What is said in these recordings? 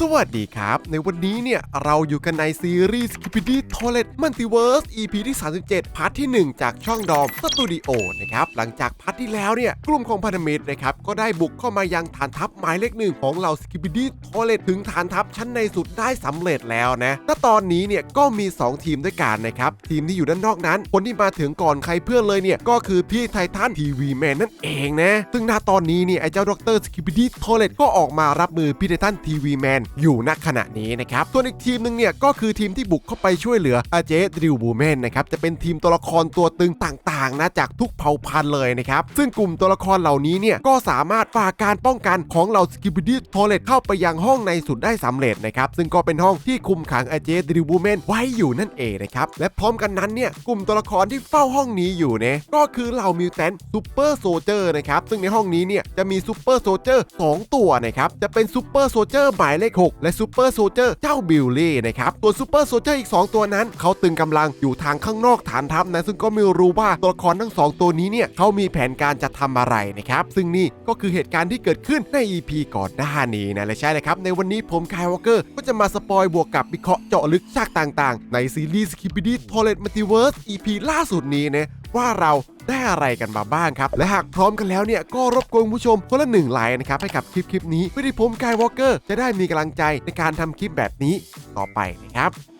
สวัสดีครับ ในวันนี้เนี่ยเราอยู่กันในซีรีส์ Skibidi Toilet Multiverse EP ที่ 37 พาร์ทที่ 1 จากช่องดอมสตูดิโอนะครับ หลังจากพาร์ทที่แล้วเนี่ยกลุ่มของพันธมิตรนะครับ ก็ได้บุกเข้ามายังฐานทัพหมายเลขหนึ่งของเรา Skibidi Toilet ถึงฐานทัพชั้นในสุดได้สำเร็จแล้วนะและตอนนี้เนี่ยก็มี 2 ทีมด้วยกันนะครับ ทีมที่อยู่ด้านนอกนั้น คนที่มาถึงก่อนใครเพื่อนเลยเนี่ยก็คือพี่ไททันทีวีแมนนั่นเองนะซึ่งณตอนนี้เนี่ยไอ้เจ้าดรสกิปปี้โทเลตก็ออกมารับมือพี่ไททันทีวีแมนอยู่ณขณะนี้นะครับส่วนอีกทีมหนึ่งเนี่ยก็คือทีมที่บุกเข้าไปช่วยเหลืออาเจดริวบูแมนนะครับจะเป็นทีมตัวละครตัวตึงต่างๆนะจากทุกเผ่าพันธุ์เลยนะครับซึ่งกลุ่มตัวละครเหล่านี้เนี่ยก็สามารถฝ่าการป้องกันของเหล่าสกิปปี้โทเลตเข้าไปยังห้องในสุดได้สำเร็จนะครับซึ่งก็เป็นห้องที่คุมขังอาเจดริวบูแมนไว้อยู่นั่นเองนะครับและพร้อมกันนั้นเนี่ยกลุ่มตัวละครที่เฝ้าห้องนี้อยู่เนี่ยก็คือเหล่ามิวแทนซูเปอร์โซเจอร์นะครับซึ่งในห้องนี้เนี่ยจะมีซูเปอร์โซเจอร์2ตัวนะครับจะเป็นซูเปอร์โซเจอร์หมายเลข6 และซูเปอร์โซเจอร์เจ้าบิลลี่นะครับ ตัวซูเปอร์โซเจอร์อีก 2 ตัวนั้น เขาตึงกำลังอยู่ทางข้างนอกฐานทัพนะ ซึ่งก็ไม่รู้ว่าตัวละครทั้ง 2 ตัวนี้เนี่ยเขามีแผนการจะทำอะไรนะครับ ซึ่งนี่ก็คือเหตุการณ์ที่เกิดขึ้นใน EP ก่อนหน้านี้นะและใช่เลยครับ ในวันนี้ผมคายวอลเกอร์ก็จะมาสปอยบวกกับวิเคราะห์เจาะลึกฉากต่าง ๆ ในซีรีส์ Skibidi Toilet Multiverse EP ล่าสุดนี้นะว่าเรา ได้อะไรกันมาบ้างครับ และหากพร้อมกันแล้วเนี่ยก็รบกวนผู้ชมคนละหนึ่งไลน์นะครับให้กับคลิปคลิปนี้เพื่อที่ผมกายวอลเกอร์จะได้มีกำลังใจในการทำคลิปแบบนี้ต่อไปนะครับ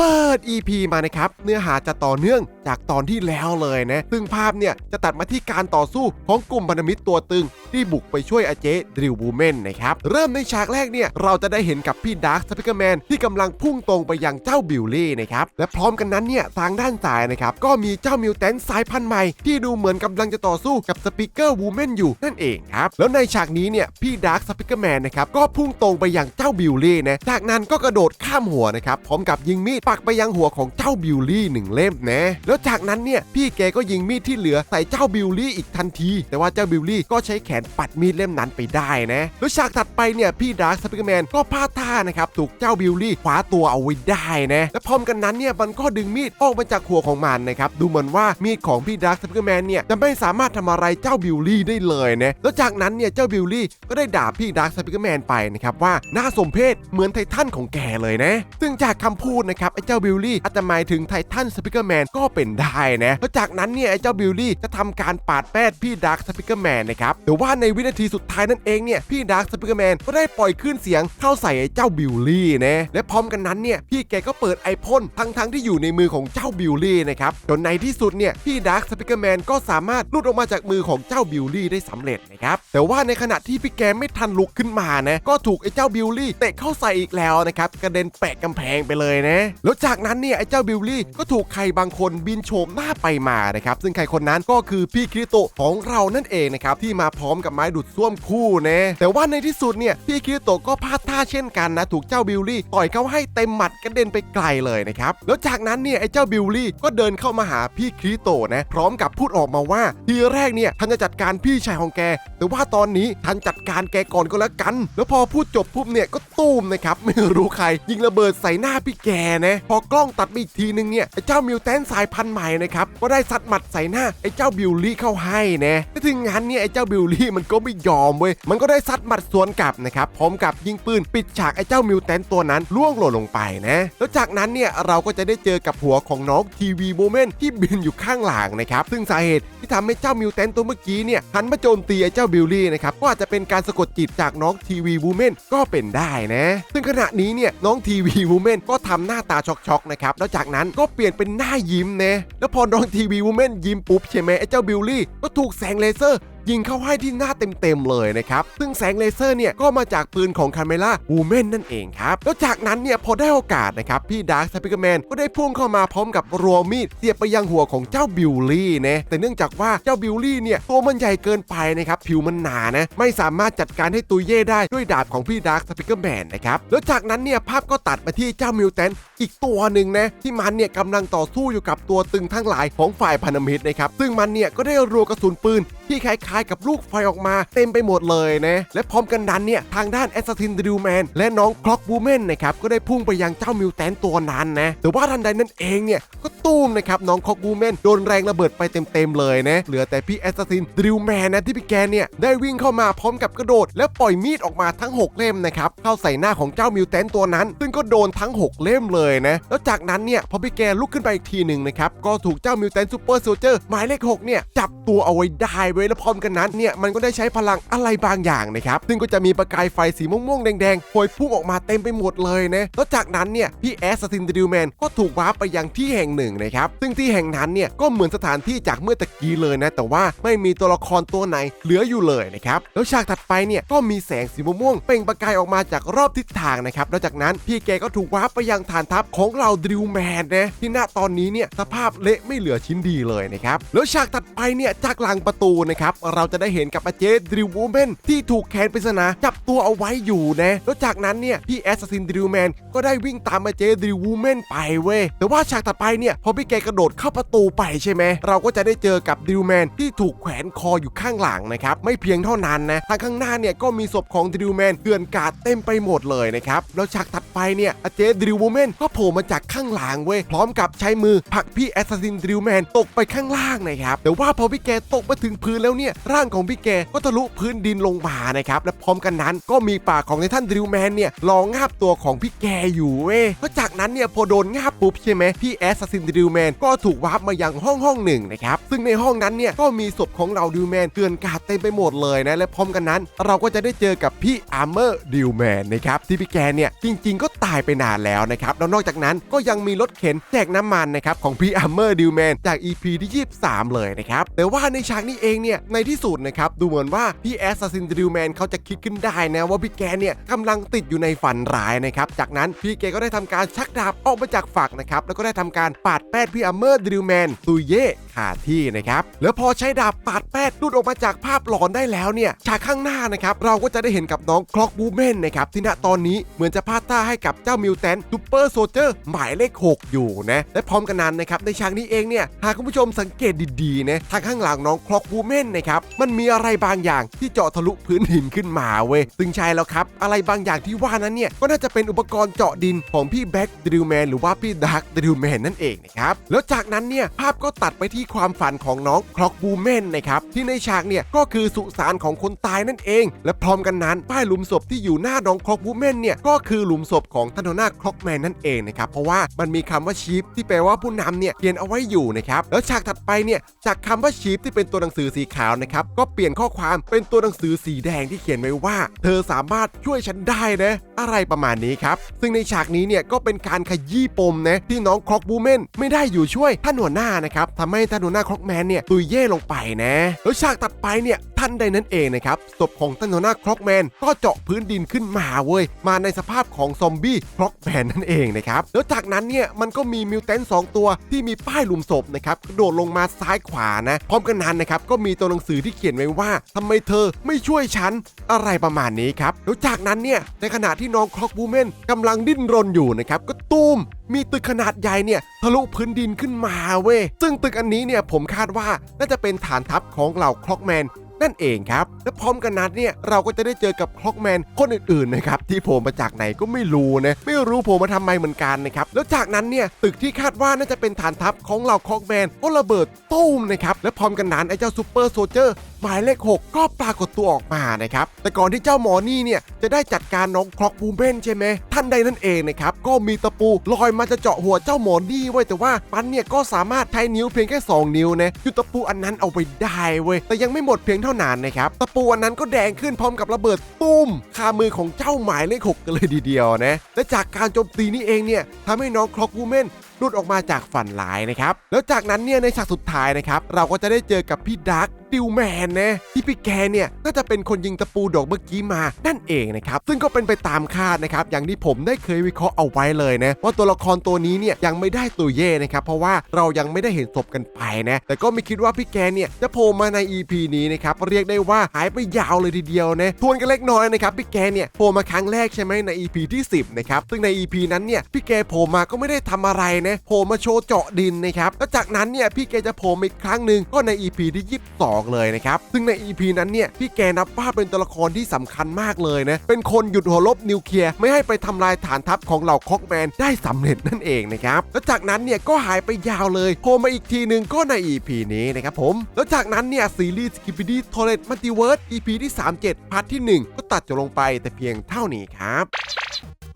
เปิด EP มานะครับ เนื้อหาจะต่อเนื่องจากตอนที่แล้วเลยนะ ซึ่งภาพเนี่ยจะตัดมาที่การต่อสู้ของกลุ่มพันธมิตรตัวตึง ที่บุกไปช่วยอาเจดริวบูเมนนะครับ เริ่มในฉากแรกเนี่ย เราจะได้เห็นกับพี่ดาร์คสปิเกอร์แมนที่กำลังพุ่งตรงไปยังเจ้าบิลลี่นะครับ และพร้อมกันนั้นเนี่ยทางด้านซ้ายนะครับ ก็มีเจ้ามิวแทนสายพันธุ์ใหม่ ที่ดูเหมือนกำลังจะต่อสู้กับสปิเกอร์วูแมนอยู่นั่นเองครับแล้วในฉากนี้เนี่ยพี่ดาร์คสปิเกอร์แมนนะครับก็พุ่งตรงไปยังเจ้าบิลลี่นะจากนั้นก็กระโดดข้ามหัวนะครับพร้อมกับยิงมีดปักไปยังหัวของเจ้าบิลลี่หนึ่งเล่มนะ แล้วจากนั้นเนี่ยพี่แกก็ยิงมีดที่เหลือใส่เจ้าบิลลี่อีกทันที แต่ว่าเจ้าบิลลี่ก็ใช้แขนปัดมีดเล่มนั้นไปได้นะแล้วฉากถัดไปเนี่ยพี่ดาร์คสปิเกอร์แมนก็พลาดท่านะครับถูกเจ้าบิลลี่คว้าตัวเอาไว้ได้นะและพร้อมกันนั้นเนี่ยมันก็ดึงมีดออกมาจากหัวของมันนะครับดูเหมือนว่ามีดของพี่ดาร์คสปิเกอร์แมนเนี่ยจะไม่สามารถทำอะไรเจ้าบิลลี่ได้เลยนะแล้วจากนั้นเนี่ยเจ้าบิลลี่ก็ได้ด่าพี่ดาร์คสปิเกอร์แมนไปนะครับว่าน่าสมเพชเหมือนไททันของแกเลยนะ ซึ่งจากคำพูดนะครับไอ้เจ้าบิลลี่อาจจะหมายถึงไททันสปิเกอร์แมนก็เป็นได้นะแล้วจากนั้นเนี่ยไอ้เจ้าบิลลี่จะทำการปาดแป้ดพี่ดาร์คสปิเกอร์แมนนะครับแต่ว่าในวินาทีสุดท้ายนั่นเองเนี่ยพี่ดาร์คสปิเกอร์แมนก็ได้ปล่อยคลื่นเสียงเข้าใส่ไอ้เจ้าบิลลี่นะและพร้อมกันนั้นเนี่ยพี่แกก็เปิดไอพ่นทั้งทั้งที่อยู่ในมือของเจ้าบิลลี่นะครับจนในที่สุดเนี่ยพี่ดาร์คสปิเกอร์แมนก็สามารถลุดออกมาจากมือของเจ้าบิลลี่ได้สำเร็จนะครับแต่ว่าในขณะที่พี่แกไม่ทันลุกขึ้นมานะก็ถูกไอ้เจ้าบิลลี่เตะเข้าใส่อีกแล้วนะครับกระเด็นแปะกำแพงไปเลยนะแล้วจากนั้นเนี่ยไอ้เจ้าบิลลี่ก็ถูกใครบางคนบินโฉมหน้าไปมานะครับซึ่งใครคนนั้นก็คือพี่คริโตะของเรานั่นเองนะครับที่มาพร้อมกับไม้ดูดซ่วมคู่นะแต่ว่าในที่สุดเนี่ยพี่คริโตะก็พลาดท่าเช่นกันนะถูกเจ้าบิลลี่ต่อยเข้าให้เต็มหมัดกระเด็นไปไกลเลยนะครับแล้วจากนั้นเนี่ยไอ้เจ้าบิลลี่ก็เดินเข้ามาหาพี่คริโตะนะพร้อมกับพูดออกมาว่าทีแรกเนี่ยท่านจะจัดการพี่ชายของแก แต่ว่าตอนนี้ท่านจัดการแกก่อนก็แล้วกัน แล้วพอพูดจบปุ๊บเนี่ยก็ตูมนะครับไม่รู้ใครยิงระเบิดใส่หน้าพี่แกนะพอกล้องตัดไปอีกทีนึงเนี่ยไอ้เจ้ามิวแทนสายพันธุ์ใหม่นะครับก็ได้ซัดหมัดใส่หน้าไอ้เจ้าบิลลี่เข้าให้นะแต่ถึงงั้นเนี่ยไอ้เจ้าบิลลี่มันก็ไม่ยอมเว้ยมันก็ได้ซัดหมัดสวนกลับนะครับพร้อมกับยิงปืนปิดฉากไอ้เจ้ามิวแทนตัวนั้นล่วงหล่นลงไปนะแล้วจากนั้นเนี่ยเราก็จะได้เจอกับหัวของน้องทีวีโมเมนที่บินอยู่ข้างหลังนะครับซึ่งสาเหตุที่ทำให้เจ้ามิวแทนตัวเมื่อกี้เนี่ยหันมาโจมตีไอ้เจ้าบิลลี่นะครับก็อาจจะเป็นการสะกดจิตจากน้องทีวีวูแมนก็เป็นได้นะ ซึ่งขณะนี้เนี่ยน้องทีวีวูแมนก็ทำหน้าตาช็อกๆนะครับแล้วจากนั้นก็เปลี่ยนเป็นหน้ายิ้มนะแล้วพอน้องทีวีวูแมนยิ้มปุ๊บใช่ไหมไอ้เจ้าบิลลี่ก็ถูกแสงเลเซอร์ ยิงเข้าให้ที่หน้าเต็มๆเลยนะครับ ซึ่งแสงเลเซอร์เนี่ยก็มาจากปืนของคาเมล่าวูแมนนั่นเองครับ แล้วจากนั้นเนี่ยพอได้โอกาสนะครับ พี่ดาร์คสปิเกอร์แมนก็ได้พุ่งเข้ามาพร้อมกับรัวมีดเสียบไปยังหัวของเจ้าบิลลี่นะแต่เนื่องจากว่าเจ้าบิลลี่เนี่ยตัวมันใหญ่เกินไปนะครับผิวมันหนานะไม่สามารถจัดการให้ตุยเย่ได้ด้วยดาบของพี่ดาร์คสปิเกอร์แมนนะครับแล้วจากนั้นเนี่ยภาพก็ตัดมาที่เจ้ามิวแทนอีกตัวหนึ่งนะที่มันเนี่ยกำลังต่อสู้อยู่กับตัวตึงทั้งหลายของฝ่ายพันธมิตรนะครับซึ่งมันเนี่ยก็ได้รัวกระสุนปืน ที่คล้ายๆ กับลูกไฟออกมาเต็มไปหมดเลยนะ และพร้อมกันนั้นเนี่ยทางด้านแอสซัตินดิวแมนและน้องคล็อกบูแมนนะครับก็ได้พุ่งไปยังเจ้ามิวแทนตัวนั้นนะแต่ว่าทันใดนั้นเองเนี่ยก็ตู้มนะครับน้องคล็อกบูแมนโดนแรงระเบิดไปเต็มๆเลยนะเหลือแต่พี่แอสซัตินดิวแมนนะที่พี่แกเนี่ยได้วิ่งเข้ามาพร้อมกับกระโดด และปล่อยมีดออกมาทั้ง 6 เล่มนะครับเข้าใส่หน้าของเจ้ามิวแทนตัวนั้น ซึ่งก็โดนทั้ง 6 เล่มเลยนะแล้วจากนั้นเนี่ยพอพี่แกลุกขึ้นไปอีกทีหนึ่งนะครับก็ถูกเจ้ามิวแทนซูเปอร์โซเจอร์หมายเลข6เนี่ยจับตัวเอาไว้ได้ว้แล้วพร้อมกันนั้นเนี่ยมันก็ได้ใช้พลังอะไรบางอย่างนะครับซึ่งก็จะมีประกายไฟสีม่วงๆแดงๆโพยพุ่งออกมาเต็มไปหมดเลยนะแล้วจากนั้นเนี่ยพี่แอสซินดิวแมนก็ถูกวาร์ปไปยังที่แห่งหนึ่งนะครับซึ่งที่แห่งนั้นเนี่ยก็เหมือนสถานที่จากเมื่อตะกี้เลยนะ แต่ว่าไม่มีตัวละครตัวไหนเหลืออยู่เลยนะครับแล้วฉากถัดไปเนี่ยก็มีแสงสีม่วงเปล่งประกายออกมาจากรอบทิศทางนะครับแล้วจากนั้นพี่แกก็ถูกวาร์ปไปยังฐานทัพของเราดิวแมนนะที่ณตอนนี้เนี่ยสภาพเละไม่เหลือชิ้นดีเลยนะครับแล้วฉากถัดไปเนี่ยจากหลังประตูนะครับ เราจะได้เห็นกับอาเจดริววูแมนที่ถูกแคนปริศนาจับตัวเอาไว้อยู่นะ แล้วจากนั้นเนี่ยพี่แอสซินดิวแมนก็ได้วิ่งตามอาเจดริววูแมนไปเว้ย แต่ว่าฉากถัดไปเนี่ยพอพี่แกกระโดดเข้าประตูไปใช่ไหม เราก็จะได้เจอกับดิวแมนที่ถูกแขวนคออยู่ข้างหลังนะครับ ไม่เพียงเท่านั้นนะ ทางข้างหน้าเนี่ยก็มีศพของดิวแมนเกลื่อนกาดเต็มไปหมดเลยนะครับ แล้วฉากถัดไปเนี่ยอาเจดิววูแมนก็โผล่มาจากข้างหลังเว้ย พร้อมกับใช้มือผลักพี่แอสซัสซินดิวแมนตกไปข้างล่างนะครับ แต่ว่าพอพี่แกตกมาถึงพื้นแล้วเนี่ยร่างของพี่แกก็ทะลุพื้นดินลงมานะครับและพร้อมกันนั้นก็มีปากของในท่านดิวแมนเนี่ยรองาบตัวของพี่แกอยู่เว้ยแล้วจากนั้นเนี่ยพอโดนงาบปุ๊บใช่ไหมพี่แอสซัสซินดิวแมนก็ถูกวาร์ปมายังห้องห้องหนึ่งนะครับซึ่งในห้องนั้นเนี่ยก็มีศพของเราดิวแมนเกลื่อนกาดเต็มไปหมดเลยนะและพร้อมกันนั้น เราก็จะได้เจอกับพี่อาร์เมอร์ดิวแมนนะครับที่พี่แกเนี่ยจริง ๆ ก็ตายไปนานแล้วนะครับแล้วนอกจากนั้นก็ยังมีรถเข็นแจกน้ำมันนะครับของพี่อาร์เมอร์ดิวแมนจาก EP ที่ 23 เลยนะครับแต่ว่าในฉากนี้เองเนี่ยในที่สุดนะครับดูเหมือนว่าพี่แอสซัสซินดิวแมนเขาจะคิดขึ้นได้นะว่าพี่แกเนี่ยกำลังติดอยู่ในฝันร้ายนะครับจากนั้นพี่แกก็ได้ทำการชักดาบออกมาจากฝักนะครับแล้วก็ได้ทำการปาดแป้ดพี่อเมอร์ดิวแมนตุยเย่ ขาที่นะครับ แล้วพอใช้ดาบปาดแป้ดหลุดออกมาจากภาพหลอนได้แล้วเนี่ย ฉากข้างหน้านะครับ เราก็จะได้เห็นกับน้องคล็อกบูเมนนะครับ ที่ณตอนนี้เหมือนจะพาดท่าให้กับเจ้ามิวแทนซูเปอร์โซเจอร์หมายเลข 6 อยู่นะ และพร้อมกันนั้นนะครับในฉากนี้เองเนี่ย หากคุณผู้ชมสังเกตดีๆนะทางข้างหลังน้องคล็อกบูเมนนะครับ มันมีอะไรบางอย่างที่เจาะทะลุพื้นหินขึ้นมาเว้ยซึ่งใช่แล้วครับ อะไรบางอย่างที่ว่านั้นเนี่ย ก็น่าจะเป็นอุปกรณ์เจาะดินของพี่แบ็กดิวแมนหรือว่าพี่ดักดิวแมนนั่นเองนะครับ แล้วจากนั้นเนี่ยภาพก็ตัดไปที่ความฝันของน้องคล็อกบูเมนนะครับที่ในฉากเนี่ยก็คือสุสานของคนตายนั่นเอง และพร้อมกันนั้นป้ายหลุมศพที่อยู่หน้าน้องคล็อกบูเมนเนี่ยก็คือหลุมศพของทันโทนาคล็อกแมนนั่นเองนะครับเพราะว่ามันมีคำว่าชีฟที่แปลว่าผู้นำเนี่ยเขียนเอาไว้อยู่นะครับแล้วฉากถัดไปเนี่ยจากคำว่าชีฟที่เป็นตัวหนังสือสีขาวนะครับก็เปลี่ยนข้อความเป็นตัวหนังสือสีแดงที่เขียนไว้ว่า เธอสามารถช่วยฉันได้นะ อะไรประมาณนี้ครับ ซึ่งในฉากนี้เนี่ยก็เป็นการขยี้ปมนะที่น้องคล็อกบูเมนไม่ได้อยู่ช่วยท่านหัวหน้านะครับทำให้ท่านหัวหน้าคล็อกแมนเนี่ยตุยเย่ลงไปนะแล้วฉากตัดไปเนี่ยท่านใดนั้นเองนะครับศพของท่านหัวหน้าคล็อกแมนก็เจาะพื้นดินขึ้นมาเว้ยมาในสภาพของซอมบี้คล็อกแมนนั่นเองนะครับแล้วจากนั้นเนี่ยมันก็มีมิวแทนสองตัวที่มีป้ายหลุมศพนะครับกระโดดลงมาซ้ายขวานะพร้อมกันนั้นนะครับก็มีตัวหนังสือที่เขียนไว้ว่าทำไมเธอไม่ช่วยฉันอะไรประมาณนี้ครับแล้วจากนั้นเนี่ยในขณะที่น้องคล็อกบูเมนกำลังดิ้นรนอยู่นะครับก็ตูมมีตึกขนาดใหญ่เนี่ยทะลุพื้นดินขึ้นมาเว้ยซึ่งตึกอันนี้เนี่ยผมคาดว่าน่าจะเป็นฐานทัพของเหล่าคล็อกแมน นั่นเองครับ และพร้อมกันนั้นเนี่ยเราก็จะได้เจอกับคล็อกแมนคนอื่นๆนะครับที่โผล่มาจากไหนก็ไม่รู้นะไม่รู้โผล่มาทำไมเหมือนกันนะครับแล้วจากนั้นเนี่ยตึกที่คาดว่าน่าจะเป็นฐานทัพของเหล่าคล็อกแมนก็ระเบิดตุ้มนะครับและพร้อมกันนั้นไอ้เจ้าซูเปอร์โซเจอร์หมายเลข 6 ก็ปรากฏตัวออกมานะครับแต่ก่อนที่เจ้าหมอนี่เนี่ยจะได้จัดการน้องคล็อกบูเบนใช่ไหมท่านใดนั่นเองนะครับก็มีตะปูลอยมาจะเจาะหัวเจ้าหมอนี่ไว้ยแต่ว่ามันเนี่ยก็สามารถใช้นิ้วเพียงแค่ 2 นิ้วนะหยุดตะปูอันนั้นเอาไปได้เว้ยแต่ยังไม่หมดเพียงเท่านั้นนะครับตะปูอันนั้นก็แดงขึ้นพร้อมกับระเบิดตุ้มคามือของเจ้าหมายเลขหกันเลยทีเดียวนะและจากการโจมตีนี้เองเนี่ยทำให้น้องคล็อกบูเมนหลุดออกมาจากฝันหลายนะครับแล้วจากนั้นเนี่ยในฉากสุดท้ายนะครับเราก็จะได้เจอกับพี่ดักดิวแมนนะที่พี่แกเนี่ยน่าจะเป็นคนยิงตะปูดอกเมื่อกี้มานั่นเองนะครับซึ่งก็เป็นไปตามคาดนะครับอย่างที่ผมได้เคยวิเคราะห์เอาไว้เลยนะว่าตัวละครตัวนี้เนี่ยยังไม่ได้ตัวเย่นะครับเพราะว่าเรายังไม่ได้เห็นศพกันไปนะแต่ก็ไม่คิดว่าพี่แกเนี่ยจะโผล่มาใน EP นี้นะครับเรียกได้ว่าหายไปยาวเลยทีเดียวนะทวนกันเล็กน้อยนะครับพี่แกเนี่ยโผล่มาครั้งแรกใช่ไหมใน EP ที่ 10นะครับซึ่งใน EP นั้นเนี่ยพี่แกโผล่มาก็ไม่ได้ทำอะไรนะโผล่มาโชว์เจาะดินนะครับแล้วจากนั้นเนี่ยพี่แกจะโผล่อีกครั้งหนึ่งก็ใน EP ที่22 2เลยนะครับ ซึ่งใน EP นั้นเนี่ยพี่แกนับว่าเป็นตัวละครที่สำคัญมากเลยนะ เป็นคนหยุดหัวลบนิวเคลียร์ไม่ให้ไปทำลายฐานทัพของเหล่าคอกแมนได้สำเร็จนั่นเองนะครับแล้วจากนั้นเนี่ยก็หายไปยาวเลยโผล่มาอีกทีหนึ่งก็ใน EP นี้นะครับผม แล้วจากนั้นเนี่ยซีรีส์ Skibidi Toilet Multiverse EP ที่ 37พาร์ทที่ 1 ก็ตัดจบลงไปแต่เพียงเท่านี้ครับ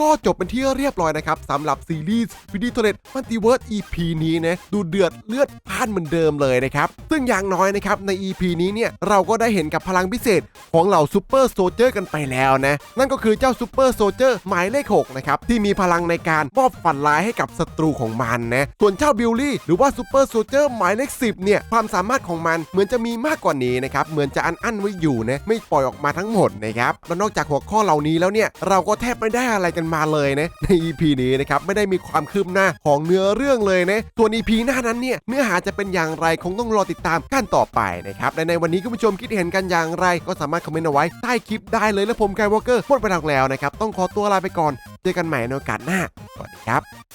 ก็จบเป็นที่เรียบร้อยนะครับสำหรับซีรีส์วิดีโอเน็ตมัลติเวิร์ส EP นี้นะดูเดือดเลือดพ่านเหมือนเดิมเลยนะครับ ซึ่งอย่างน้อยนะครับใน EP นี้เนี่ยเราก็ได้เห็นกับพลังพิเศษของเหล่าซูเปอร์โซเจอร์กันไปแล้วนะ นั่นก็คือเจ้าซูเปอร์โซเจอร์หมายเลข6นะครับที่มีพลังในการมอบฝันร้ายให้กับศัตรูของมันนะส่วนเจ้าบิลลี่หรือว่าซูเปอร์โซเจอร์หมายเลข10เนี่ยความสามารถของมันเหมือนจะมีมากกว่านี้นะครับเหมือนจะอันอั้นไว้อยู่นะไม่ปล่อยออกมาทั้งหมดนะครับแล้วนอกจากหัวข้อเหล่านี้แล้วเนี่ยเราก็แทบไม่ได้อะไรกันมาเลยนะใน EP นี้นะครับไม่ได้มีความคืบหน้าของเนื้อเรื่องเลยนะส่วน EP หน้านั้นเนี่ยเนื้อหาจะเป็นอย่างไรคงต้องรอติดตามกันต่อไปนะครับและในวันนี้คุณผู้ชมคิดเห็นกันอย่างไร ก็สามารถคอมเมนต์เอาไว้ใต้คลิปได้เลยและผมไกวอลเกอร์หมดไปทางแล้วนะครับต้องขอตัวลาไปก่อนเจอกันใหม่ในโอกาสหน้าสวัสดีครับ